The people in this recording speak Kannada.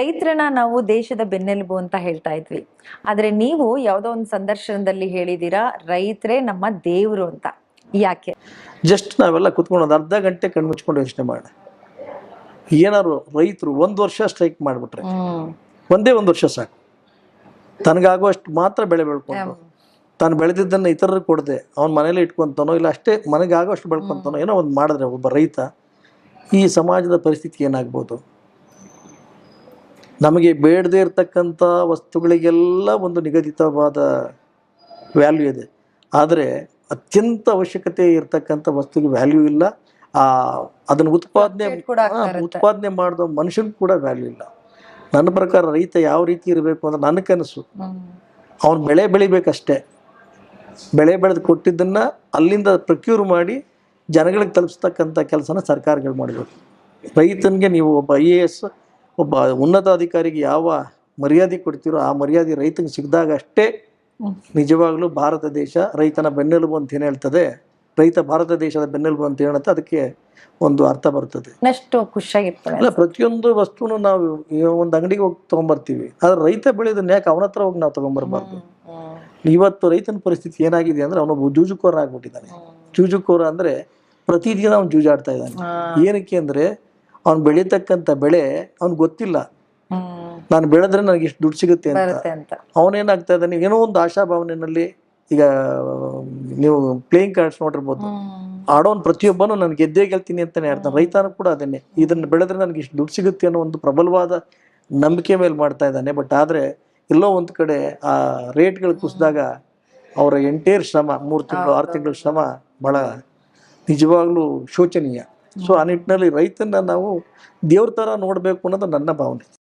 ರೈತರನ್ನ ನಾವು ದೇಶದ ಬೆನ್ನೆಲುಬು ಅಂತ ಹೇಳ್ತಾ ಇದ್ವಿ. ಆದ್ರೆ ನೀವು ಯಾವುದೋ ಒಂದು ಸಂದರ್ಶನದಲ್ಲಿ ಹೇಳಿದಿರಾ ರೈತರೇ ನಮ್ಮ ದೇವ್ರು ಅಂತ. ಯಾಕೆ? ಜಸ್ಟ್ ನಾವೆಲ್ಲ ಕುತ್ಕೊಂಡು ಒಂದು ಅರ್ಧ ಗಂಟೆ ಕಣ್ಣು ಮುಚ್ಕೊಂಡು ಯೋಚನೆ ಮಾಡಿ ಏನಾದ್ರು ರೈತರು ಒಂದು ವರ್ಷ ಸ್ಟ್ರೈಕ್ ಮಾಡಿಬಿಟ್ರೆ ಒಂದೇ ಒಂದು ವರ್ಷ ಸಾಕು. ತನಗಾಗುವಷ್ಟು ಮಾತ್ರ ಬೆಳೆ ಬೆಳ್ಕೊಂಡು ತಾನು ಬೆಳೆದಿದ್ದನ್ನು ಇತರರಿಗೆ ಕೊಡದೆ ಅವ್ನ ಮನೇಲಿ ಇಟ್ಕೊಂತಾನೋ ಇಲ್ಲ ಅಷ್ಟೇ ಮನೆಗಾಗೋಷ್ಟು ಬೆಳ್ಕೊತಾನೋ ಏನೋ ಒಂದು ಮಾಡಿದ್ರೆ ಒಬ್ಬ ರೈತ ಈ ಸಮಾಜದ ಪರಿಸ್ಥಿತಿ ಏನಾಗ್ಬೋದು? ನಮಗೆ ಬೇಡದೇ ಇರತಕ್ಕಂಥ ವಸ್ತುಗಳಿಗೆಲ್ಲ ಒಂದು ನಿಗದಿತವಾದ ವ್ಯಾಲ್ಯೂ ಇದೆ. ಆದರೆ ಅತ್ಯಂತ ಅವಶ್ಯಕತೆ ಇರತಕ್ಕಂಥ ವಸ್ತುಗೆ ವ್ಯಾಲ್ಯೂ ಇಲ್ಲ. ಆ ಅದನ್ನು ಉತ್ಪಾದನೆ. ಉತ್ಪಾದನೆ ಮಾಡಿದ ಮನುಷ್ಯನಿಗೆ ಕೂಡ ವ್ಯಾಲ್ಯೂ ಇಲ್ಲ. ನನ್ನ ಪ್ರಕಾರ ರೈತ ಯಾವ ರೀತಿ ಇರಬೇಕು ಅಂದ್ರೆ ನನ್ನ ಕನಸು. ಅವನು ಬೆಳೆ ಬೆಳಿಬೇಕಷ್ಟೇ. ಬೆಳೆ ಬೆಳೆದು ಕೊಟ್ಟಿದ್ದನ್ನ ಅಲ್ಲಿಂದ ಪ್ರಕ್ಯೂರ್ ಮಾಡಿ ಜನಗಳಿಗೆ ತಲುಪಿಸ್ತಕ್ಕಂಥ ಕೆಲಸನ ಸರ್ಕಾರಗಳು ಮಾಡಬೇಕು. ರೈತನಿಗೆ ನೀವು ಒಬ್ಬ ಐ ಎ ಎಸ್ ಒಬ್ಬ ಉನ್ನತ ಅಧಿಕಾರಿಗೆ ಯಾವ ಮರ್ಯಾದೆ ಕೊಡ್ತೀರೋ ಆ ಮರ್ಯಾದೆ ರೈತನಿಗೆ ಸಿಗ್ದಾಗ ಅಷ್ಟೇ. ನಿಜವಾಗ್ಲೂ ಭಾರತ ದೇಶ ರೈತನ ಬೆನ್ನೆಲುಬು ಅಂತ ಏನು ಹೇಳ್ತದೆ? ರೈತ ಭಾರತ ದೇಶದ ಬೆನ್ನೆಲುಬು ಅಂತ ಹೇಳುತ್ತೆ ಅದಕ್ಕೆ ಒಂದು ಅರ್ಥ ಬರ್ತದೆ. ಖುಷಿಯಾಗಿರ್ತಾರೆ ಅಲ್ಲ ಪ್ರತಿಯೊಂದು ವಸ್ತುನು ನಾವು ಈ ಒಂದು ಅಂಗಡಿಗೆ ಹೋಗಿ ತಗೊಂಬರ್ತೀವಿ. ಆದ್ರೆ ರೈತ ಬೆಳೆಯೋದನ್ನ ಯಾಕೆ ಅವನ ಹತ್ರ ಹೋಗಿ ನಾವು ತಗೊಂಬರ್ಬಾರ್ದು? ಇವತ್ತು ರೈತನ ಪರಿಸ್ಥಿತಿ ಏನಾಗಿದೆ ಅಂದ್ರೆ ಅವನೊಬ್ಬ ಜೂಜುಕೋರ ಆಗ್ಬಿಟ್ಟಿದ್ದಾನೆ ಜೂಜುಕೋರ ಅಂದ್ರೆ ಪ್ರತಿದಿನ ಅವ್ನು ಜೂಜಾಡ್ತಾ ಇದ್ದಾನೆ. ಏನಕ್ಕೆ ಅಂದ್ರೆ ಅವ್ನು ಬೆಳೀತಕ್ಕಂಥ ಬೆಳೆ ಅವ್ನು ಗೊತ್ತಿಲ್ಲ. ನಾನು ಬೆಳೆದ್ರೆ ನನಗೆ ಇಷ್ಟು ದುಡ್ಡು ಸಿಗುತ್ತೆ ಅಂತ. ಅವನೇನಾಗ್ತಾ ಇದ್ದಾನೆ ಏನೋ ಒಂದು ಆಶಾಭಾವನೆಯಲ್ಲಿ ಈಗ ನೀವು ಪ್ಲೇಯಿಂಗ್ ಕಾರ್ಡ್ಸ್ ನೋಡಿರ್ಬೋದು. ಆಡೋನ್ ಪ್ರತಿಯೊಬ್ಬನು ನಾನು ಗೆದ್ದೇ ಗೆಲ್ತೀನಿ ಅಂತಾನೆ ಅರ್ಥ. ರೈತನು ಕೂಡ ಅದನ್ನೇ. ಇದನ್ನ ಬೆಳೆದ್ರೆ ನನಗೆ ಇಷ್ಟು ದುಡ್ಡು ಸಿಗುತ್ತೆ ಅನ್ನೋ ಒಂದು ಪ್ರಬಲವಾದ ನಂಬಿಕೆ ಮೇಲೆ ಮಾಡ್ತಾ ಇದ್ದಾನೆ. ಬಟ್ ಆದ್ರೆ ಎಲ್ಲೋ ಒಂದು ಕಡೆ ಆ ರೇಟ್ಗಳು ಕುಸಿದಾಗ ಅವರ ಎಂಟೇರ್ ಶ್ರಮ ಮೂರು ತಿಂಗಳು ಆರು ತಿಂಗಳ ಶ್ರಮ ಬಹಳ ನಿಜವಾಗ್ಲೂ ಶೋಚನೀಯ. ಸೊ ಆ ನಿಟ್ಟಿನಲ್ಲಿ ರೈತನ ನಾವು ದೇವ್ರ ಥರ ನೋಡಬೇಕು ಅನ್ನೋದು ನನ್ನ ಭಾವನೆ.